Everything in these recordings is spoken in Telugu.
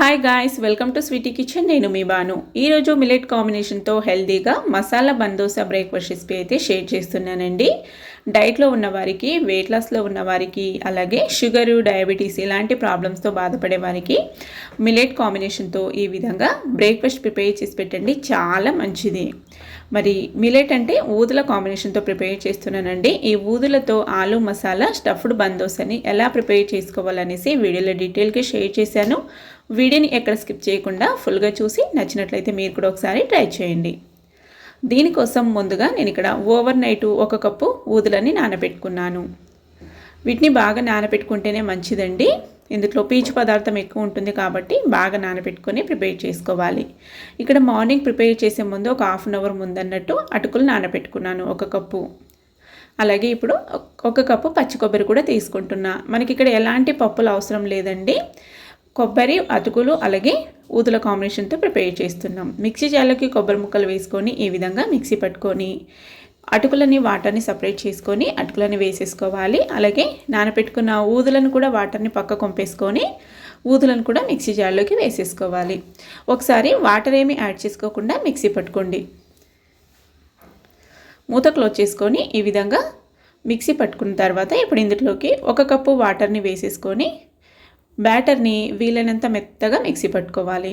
Hi guys welcome to sweety kitchen నేను మీ బాను. ఈరోజు మిలెట్ కాంబినేషన్తో హెల్తీగా మసాలా బందోసా బ్రేక్ఫాస్ట్ రెసిపీ అయితే షేర్ చేస్తున్నానండి. డైట్లో ఉన్న వారికి వెయిట్ లాస్లో ఉన్న వారికి అలాగే షుగరు డయాబెటీస్ ఇలాంటి ప్రాబ్లమ్స్తో బాధపడే వారికి మిలెట్ కాంబినేషన్తో ఈ విధంగా బ్రేక్ఫాస్ట్ ప్రిపేర్ చేసి పెట్టండి. చాలా మంచిది. మరి మిలెట్ అంటే ఊదుల కాంబినేషన్తో ప్రిపేర్ చేస్తున్నానండి. ఈ ఊదులతో ఆలు మసాలా స్టఫ్డ్ బందోస్ అని ఎలా ప్రిపేర్ చేసుకోవాలనేసి వీడియోలో డీటెయిల్గా షేర్ చేశాను. వీడియోని ఎక్కడ స్కిప్ చేయకుండా ఫుల్గా చూసి నచ్చినట్లయితే మీరు కూడా ఒకసారి ట్రై చేయండి. దీనికోసం ముందుగా నేను ఇక్కడ ఓవర్ నైట్ ఒక కప్పు ఊదులని నానబెట్టుకున్నాను. వీటిని బాగా నానబెట్టుకుంటేనే మంచిదండి. ఇందులో పీచు పదార్థం ఎక్కువ ఉంటుంది కాబట్టి బాగా నానబెట్టుకొని ప్రిపేర్ చేసుకోవాలి. ఇక్కడ మార్నింగ్ ప్రిపేర్ చేసే ముందు ఒక హాఫ్ అన్ అవర్ ముందన్నట్టు అటుకులు నానబెట్టుకున్నాను ఒక కప్పు. అలాగే ఇప్పుడు ఒక కప్పు పచ్చి కొబ్బరి కూడా తీసుకుంటున్నా. మనకి ఇక్కడ ఎలాంటి పప్పులు అవసరం లేదండి. కొబ్బరి అటుకులు అలాగే ఊదుల కాంబినేషన్తో ప్రిపేర్ చేస్తున్నాం. మిక్సీ జార్లోకి కొబ్బరి ముక్కలు వేసుకొని ఈ విధంగా మిక్సీ పట్టుకొని అటుకులని వాటర్ని సపరేట్ చేసుకొని అటుకులని వేసేసుకోవాలి. అలాగే నానపెట్టుకున్న ఊదులను కూడా వాటర్ని పక్క కొంపేసుకొని ఊదులను కూడా మిక్సీ జార్లోకి వేసేసుకోవాలి. ఒకసారి వాటర్ ఏమి యాడ్ చేసుకోకుండా మిక్సీ పట్టుకోండి. మూత క్లోజ్ చేసుకొని ఈ విధంగా మిక్సీ పట్టుకున్న తర్వాత ఇప్పుడు ఇందులోకి ఒక కప్పు వాటర్ని వేసేసుకొని బ్యాటర్ని వీలైనంత మెత్తగా మిక్సీ పట్టుకోవాలి.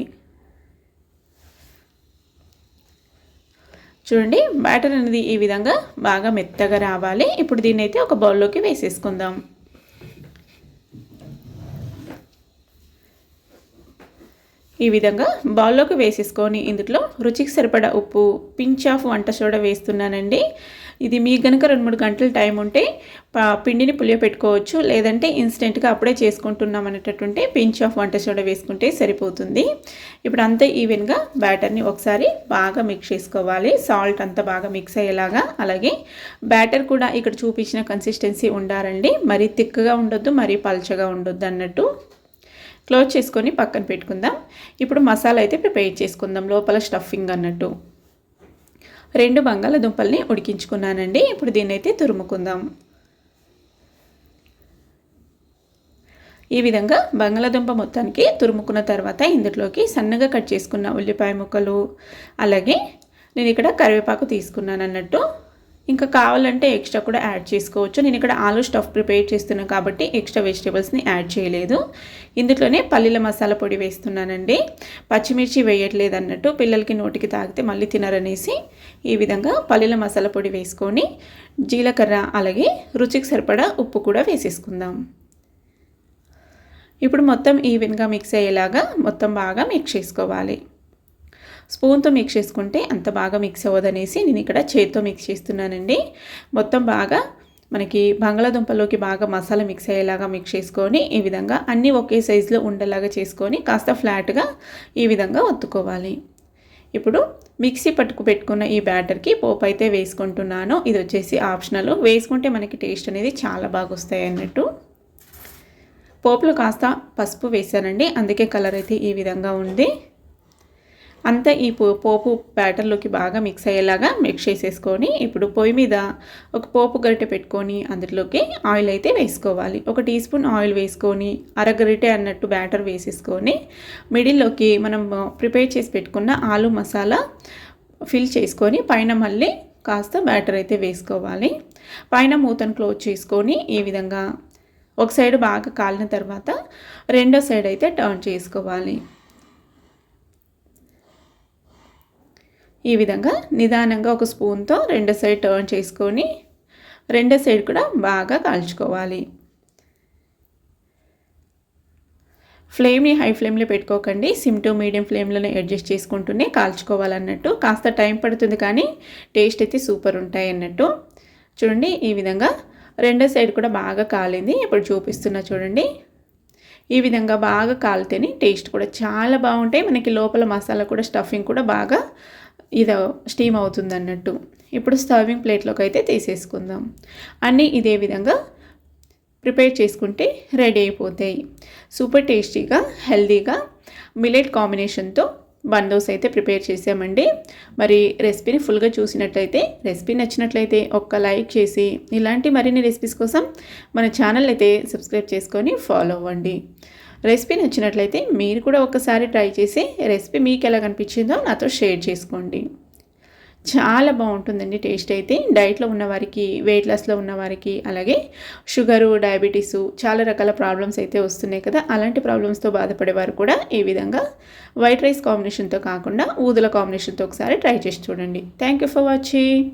చూడండి బ్యాటర్ అనేది ఈ విధంగా బాగా మెత్తగా రావాలి. ఇప్పుడు దీన్ని అయితే ఒక బౌల్లోకి వేసేసుకుందాం. ఈ విధంగా బౌల్లోకి వేసేసుకొని ఇందులో రుచికి సరిపడా ఉప్పు పించ్ ఆఫ్ వంట సోడా వేస్తున్నానండి. ఇది మీకు కనుక రెండు మూడు గంటల టైం ఉంటే పిండిని పులియ పెట్టుకోవచ్చు లేదంటే ఇన్స్టెంట్గా అప్పుడే చేసుకుంటున్నాం అనేటటువంటి పించ్ ఆఫ్ వంట సోడా వేసుకుంటే సరిపోతుంది. ఇప్పుడు అంతా ఈవెన్గా బ్యాటర్ని ఒకసారి బాగా మిక్స్ చేసుకోవాలి. సాల్ట్ అంతా బాగా మిక్స్ అయ్యేలాగా అలాగే బ్యాటర్ కూడా ఇక్కడ చూపించిన కన్సిస్టెన్సీ ఉండాలండి. మరీ థిక్గా ఉండొద్దు మరీ పల్చగా ఉండొద్దు అన్నట్టు. క్లోజ్ చేసుకొని పక్కన పెట్టుకుందాం. ఇప్పుడు మసాలా అయితే ప్రిపేర్ చేసుకుందాం లోపల స్టఫింగ్ అన్నట్టు. రెండు బంగాళదుంపల్ని ఉడికించుకున్నానండి. ఇప్పుడు దీన్ని అయితే తురుముకుందాం. ఈ విధంగా బంగాళదుంప మొత్తానికి తురుముకున్న తర్వాత ఇందులోకి సన్నగా కట్ చేసుకున్న ఉల్లిపాయ ముక్కలు అలాగే నేను ఇక్కడ కరివేపాకు తీసుకున్నాను అన్నట్టు ఇంకా కావాలంటే ఎక్స్ట్రా కూడా యాడ్ చేసుకోవచ్చు. నేను ఇక్కడ ఆలు స్టఫ్ ప్రిపేర్ చేస్తున్నాను కాబట్టి ఎక్స్ట్రా వెజిటేబుల్స్ని యాడ్ చేయలేదు. ఇందులోనే పల్లీల మసాలా పొడి వేస్తున్నానండి. పచ్చిమిర్చి వేయట్లేదు అన్నట్టు పిల్లలకి నోటికి తాగితే మళ్ళీ తినరనేసి ఈ విధంగా పల్లీల మసాలా పొడి వేసుకొని జీలకర్ర అలాగే రుచికి సరిపడా ఉప్పు కూడా వేసేసుకుందాం. ఇప్పుడు మొత్తం ఈవెన్గా మిక్స్ అయ్యేలాగా మొత్తం బాగా మిక్స్ చేసుకోవాలి. స్పూన్తో మిక్స్ చేసుకుంటే అంత బాగా మిక్స్ అవ్వదనేసి నేను ఇక్కడ చేతితో మిక్స్ చేస్తున్నానండి. మొత్తం బాగా మనకి బంగాళాదుంపలోకి బాగా మసాలా మిక్స్ అయ్యేలాగా మిక్స్ చేసుకొని ఈ విధంగా అన్నీ ఒకే సైజులో ఉండేలాగా చేసుకొని కాస్త ఫ్లాట్గా ఈ విధంగా ఒత్తుకోవాలి. ఇప్పుడు మిక్సీ పట్టుకు పెట్టుకున్న ఈ బ్యాటర్కి పోపు అయితే వేసుకుంటున్నాను. ఇది వచ్చేసి ఆప్షనల్. వేసుకుంటే మనకి టేస్ట్ అనేది చాలా బాగా వస్తాయి అన్నట్టు. పోపులో కాస్త పసుపు వేసానండి అందుకే కలర్ అయితే ఈ విధంగా ఉంది. అంతా ఈ పోపు బ్యాటర్లోకి బాగా మిక్స్ అయ్యేలాగా మిక్స్ చేసేసుకొని ఇప్పుడు పొయ్యి మీద ఒక పోపు గరిటె పెట్టుకొని అందులోకి ఆయిల్ అయితే వేసుకోవాలి. ఒక టీ స్పూన్ ఆయిల్ వేసుకొని అరగరిటె అన్నట్టు బ్యాటర్ వేసేసుకొని మిడిల్లోకి మనం ప్రిపేర్ చేసి పెట్టుకున్న ఆలు మసాలా ఫిల్ చేసుకొని పైన మళ్ళీ కాస్త బ్యాటర్ అయితే వేసుకోవాలి. పైన మూతను క్లోజ్ చేసుకొని ఈ విధంగా ఒక సైడ్ బాగా కాలిన తర్వాత రెండో సైడ్ అయితే టర్న్ చేసుకోవాలి. ఈ విధంగా నిదానంగా ఒక స్పూన్తో రెండో సైడ్ టర్న్ చేసుకొని రెండో సైడ్ కూడా బాగా కాల్చుకోవాలి. ఫ్లేమ్ని హై ఫ్లేమ్లో పెట్టుకోకండి. సిమ్ టు మీడియం ఫ్లేమ్లోనే అడ్జస్ట్ చేసుకుంటూనే కాల్చుకోవాలన్నట్టు. కాస్త టైం పడుతుంది కానీ టేస్ట్ అయితే సూపర్ ఉంటాయి అన్నట్టు. చూడండి ఈ విధంగా రెండో సైడ్ కూడా బాగా కాలింది. ఇప్పుడు చూపిస్తున్నా చూడండి. ఈ విధంగా బాగా కాలితేనే టేస్ట్ కూడా చాలా బాగుంటాయి. మనకి లోపల మసాలా కూడా స్టఫింగ్ కూడా బాగా ఇది స్టీమ్ అవుతుంది అన్నట్టు. ఇప్పుడు సర్వింగ్ ప్లేట్లోకి అయితే తీసేసుకుందాం. అన్నీ ఇదే విధంగా ప్రిపేర్ చేసుకుంటే రెడీ అయిపోతాయి. సూపర్ టేస్టీగా హెల్దీగా మిలెట్ కాంబినేషన్తో బందోస్ అయితే ప్రిపేర్ చేసామండి. మరి రెసిపీని ఫుల్గా చూసినట్లయితే రెసిపీ నచ్చినట్లయితే ఒక్క లైక్ చేసి ఇలాంటి మరిన్ని రెసిపీస్ కోసం మన ఛానల్ అయితే సబ్స్క్రైబ్ చేసుకొని ఫాలో అవ్వండి. రెసిపీ నచ్చినట్లయితే మీరు కూడా ఒకసారి ట్రై చేసి రెసిపీ మీకు ఎలా కనిపించిందో నాతో షేర్ చేసుకోండి. చాలా బాగుంటుందండి టేస్ట్ అయితే. డైట్లో ఉన్నవారికి వెయిట్ లాస్లో ఉన్నవారికి అలాగే షుగరు డయాబెటీసు చాలా రకాల ప్రాబ్లమ్స్ అయితే వస్తున్నాయి కదా. అలాంటి ప్రాబ్లమ్స్తో బాధపడేవారు కూడా ఈ విధంగా వైట్ రైస్ కాంబినేషన్తో కాకుండా ఊదుల కాంబినేషన్తో ఒకసారి ట్రై చేసి చూడండి. Thank you for watching.